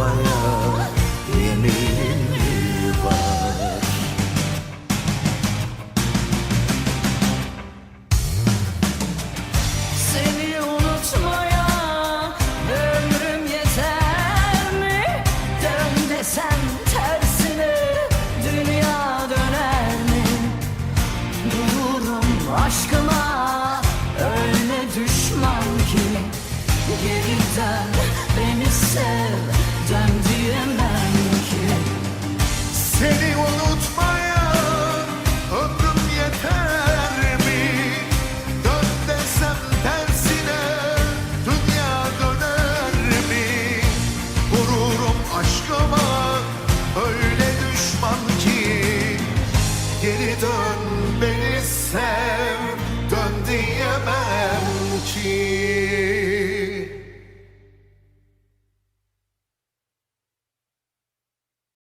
ayrılmaya yeminim Seni unutmaya ömrüm yeter mi? Dön tersine dünya döner mi? Dururum aşkıma öyle düşman ki Geriden beni sev Seni unutmaya ömrüm yeter mi? Dön desem tersine dünya döner mi? Vururum aşkıma öyle düşman ki Geri dön